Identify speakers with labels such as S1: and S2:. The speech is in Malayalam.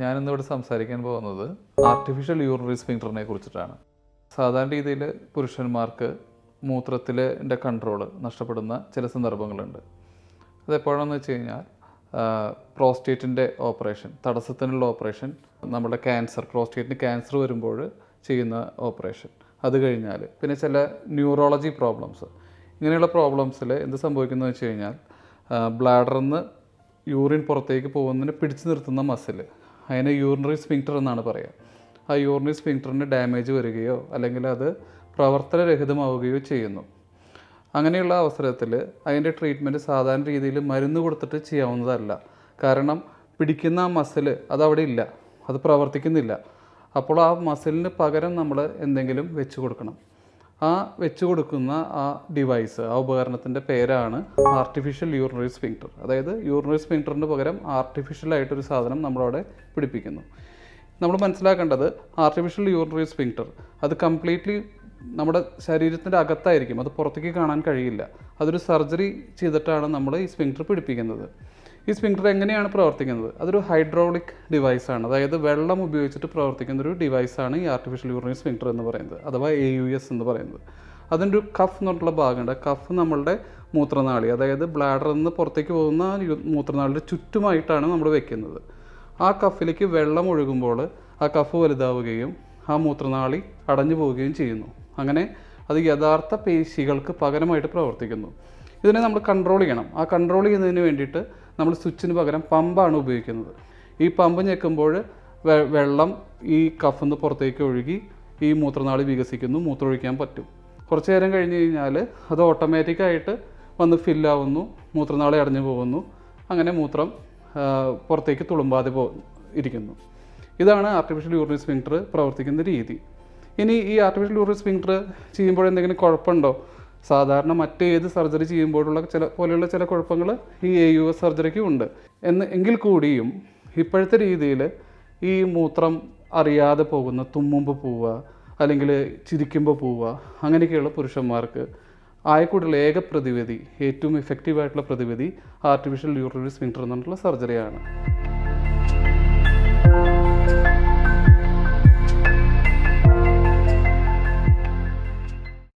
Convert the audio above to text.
S1: ഞാനിന്നിവിടെ സംസാരിക്കാൻ പോകുന്നത് ആർട്ടിഫിഷ്യൽ യൂറിനറി സ്പിങ്ക്ടറിനെ കുറിച്ചിട്ടാണ്. സാധാരണ രീതിയിൽ പുരുഷന്മാർക്ക് മൂത്രത്തിലെ കൺട്രോൾ നഷ്ടപ്പെടുന്ന ചില സന്ദർഭങ്ങളുണ്ട്. അതെപ്പോഴാണെന്ന് വെച്ച് കഴിഞ്ഞാൽ പ്രോസ്റ്റേറ്റിന്റെ ഓപ്പറേഷൻ തടസ്സത്തിനുള്ള ഓപ്പറേഷൻ നമ്മുടെ ക്യാൻസർ പ്രോസ്റ്റേറ്റിന് ക്യാൻസർ വരുമ്പോൾ ചെയ്യുന്ന ഓപ്പറേഷൻ അത് കഴിഞ്ഞാൽ പിന്നെ ചില ന്യൂറോളജി പ്രോബ്ലംസ് ഇങ്ങനെയുള്ള പ്രോബ്ലംസിൽ എന്ത് സംഭവിക്കുന്നു വെച്ച് കഴിഞ്ഞാൽ ബ്ലാഡറിൽ നിന്ന് യൂറിൻ പുറത്തേക്ക് പോകുന്നതിന് പിടിച്ചു നിർത്തുന്ന മസിൽ അതിനെ യൂറിനറി സ്പിങ്ക്ടർ എന്നാണ് പറയുക. ആ യൂറിനറി സ്പിങ്ക്ടറിന് ഡാമേജ് വരികയോ അല്ലെങ്കിൽ അത് പ്രവർത്തനരഹിതമാവുകയോ ചെയ്യുന്നു. അങ്ങനെയുള്ള അവസരത്തിൽ അതിന്റെ ട്രീറ്റ്മെന്റ് സാധാരണ രീതിയിൽ മരുന്ന് കൊടുത്തിട്ട് ചെയ്യാവുന്നതല്ല. കാരണം പിടിക്കുന്ന ആ മസിൽ അതവിടെ ഇല്ല. അത് പ്രവർത്തിക്കുന്നില്ല. അപ്പോൾ ആ മസിലിന് പകരം നമ്മൾ എന്തെങ്കിലും വെച്ച് കൊടുക്കണം. ആ വെച്ച് കൊടുക്കുന്ന ആ ഡിവൈസ് ആ ഉപകരണത്തിന്റെ പേരാണ് ആർട്ടിഫിഷ്യൽ യൂറിനറി സ്പിങ്ക്ടർ അതായത് യൂറിനറി സ്പിങ്ക്ടറിന് പകരം ആർട്ടിഫിഷ്യൽ ആയിട്ടൊരു സാധനം നമ്മളവിടെ പിടിപ്പിക്കുന്നു. നമ്മൾ മനസ്സിലാക്കേണ്ടത് ആർട്ടിഫിഷ്യൽ യൂറിനറി സ്പിങ്ക്ടർ അത് കംപ്ലീറ്റ്ലി നമ്മുടെ ശരീരത്തിന്റെ അകത്തായിരിക്കും. അത് പുറത്തേക്ക് കാണാൻ കഴിയില്ല. അതൊരു സർജറി ചെയ്തിട്ടാണ് നമ്മൾ ഈ സ്പിങ്ക്ടർ പിടിപ്പിക്കുന്നത്. ഈ സ്പിങ്ക്ടർ എങ്ങനെയാണ് പ്രവർത്തിക്കുന്നത്? അതൊരു ഹൈഡ്രോളിക് ഡിവൈസ് ആണ്. അതായത് വെള്ളം ഉപയോഗിച്ചിട്ട് പ്രവർത്തിക്കുന്ന ഒരു ഡിവൈസാണ് ഈ ആർട്ടിഫിഷ്യൽ യൂറിനറി സ്പിങ്ക്ടർ എന്ന് പറയുന്നത് അഥവാ എ യു എസ് എന്ന് പറയുന്നത്. അതിന്റെ ഒരു കഫ് എന്നുള്ള ഭാഗമുണ്ട്. കഫ് നമ്മളുടെ മൂത്രനാളി അതായത് ബ്ലാഡറിൽ നിന്ന് പുറത്തേക്ക് പോകുന്ന മൂത്രനാളിയുടെ ചുറ്റുമായിട്ടാണ് നമ്മൾ വെക്കുന്നത്. ആ കഫിലേക്ക് വെള്ളം ഒഴുകുമ്പോൾ ആ കഫ് വലുതാവുകയും ആ മൂത്രനാളി അടഞ്ഞു പോവുകയും ചെയ്യുന്നു. അങ്ങനെ അത് യഥാർത്ഥ പേശികൾക്ക് പകരമായിട്ട് പ്രവർത്തിക്കുന്നു. ഇതിനെ നമ്മൾ കൺട്രോൾ ചെയ്യണം. ആ കൺട്രോൾ ചെയ്യുന്നതിന് വേണ്ടിയിട്ട് നമ്മൾ സ്വിച്ചിന് പകരം പമ്പാണ് ഉപയോഗിക്കുന്നത്. ഈ പമ്പ് ഞെക്കുമ്പോൾ വെള്ളം ഈ കഫിൽ നിന്ന് പുറത്തേക്ക് ഒഴുകി ഈ മൂത്രനാളി വികസിക്കുന്നു മൂത്രമൊഴിക്കാൻ പറ്റും. കുറച്ച് നേരം കഴിഞ്ഞ് കഴിഞ്ഞാൽ അത് ഓട്ടോമാറ്റിക്കായിട്ട് വന്ന് ഫില്ലാവുന്നു മൂത്രനാളി അടഞ്ഞു പോകുന്നു. അങ്ങനെ മൂത്രം പുറത്തേക്ക് തുളുമ്പാതെ പോ ഇരിക്കുന്നു. ഇതാണ് ആർട്ടിഫിഷ്യൽ യൂറിൻ സ്പിങ്ക്ടർ പ്രവർത്തിക്കുന്ന രീതി. ഇനി ഈ ആർട്ടിഫിഷ്യൽ യൂറിൻ സ്പിങ്ക്ടർ ചെയ്യുമ്പോൾ എന്തെങ്കിലും കുഴപ്പമുണ്ടോ? സാധാരണ മറ്റ് ഏത് സർജറി ചെയ്യുമ്പോഴുള്ള ചില പോലെയുള്ള ചില കുഴപ്പങ്ങൾ ഈ എ യു എസ് സർജറിക്കും ഉണ്ട്. എന്ന് എങ്കിൽ കൂടിയും ഇപ്പോഴത്തെ രീതിയിൽ ഈ മൂത്രം അറിയാതെ പോകുന്ന തുമ്മുമ്പോൾ പോവുക അല്ലെങ്കിൽ ചിരിക്കുമ്പോൾ പോവുക അങ്ങനെയൊക്കെയുള്ള പുരുഷന്മാർക്ക് ആയക്കൂടുള്ള ഏക പ്രതിവിധി ഏറ്റവും ഇഫക്റ്റീവ് ആയിട്ടുള്ള പ്രതിവിധി ആർട്ടിഫിഷ്യൽ യൂറിനറി സ്പിങ്ക്ടർ എന്നുള്ള സർജറിയാണ്